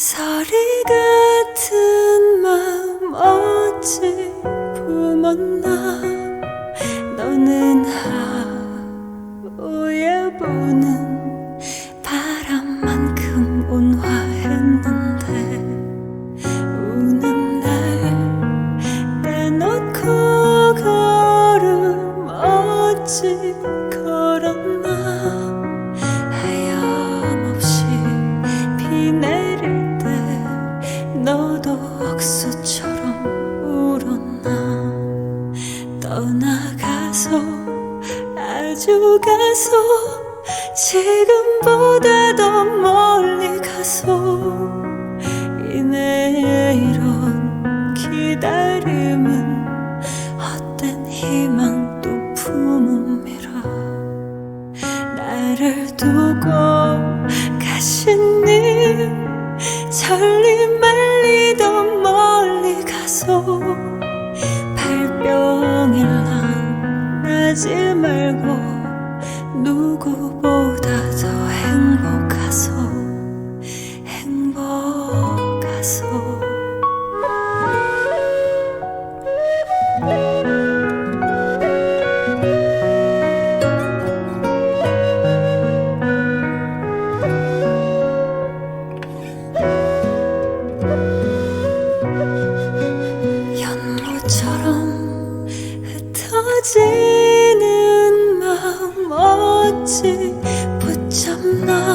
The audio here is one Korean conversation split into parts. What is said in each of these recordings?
서리 같은 마음 어찌 품었나? 너는 하우에 보는 바람만큼 온화했는데 우는 날 빼놓고 걸음 어찌 지금보다 더 멀리 가서 이내 이런 기다림은 어떤 희망도 품음이라 나를 두고 가신 님절리 멀리 더 멀리 가서 발병이랑 나지 말고 如果不打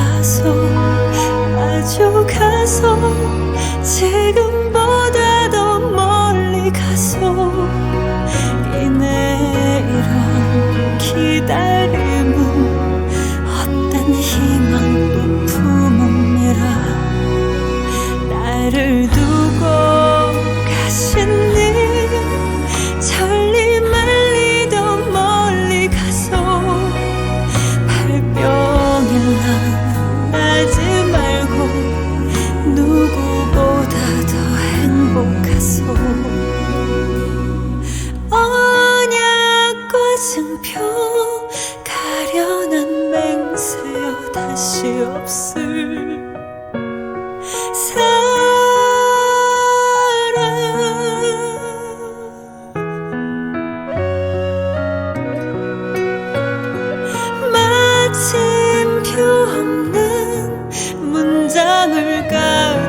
가서 아주 가서 지금 you go.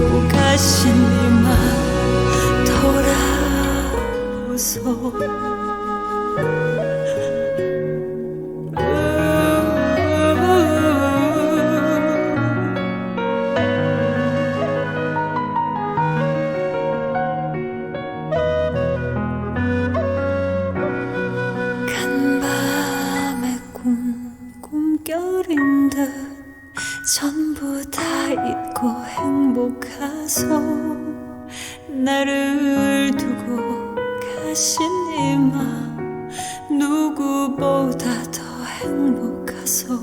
不开心 나를 두고 가신 이맘 누구보다 더 행복하소?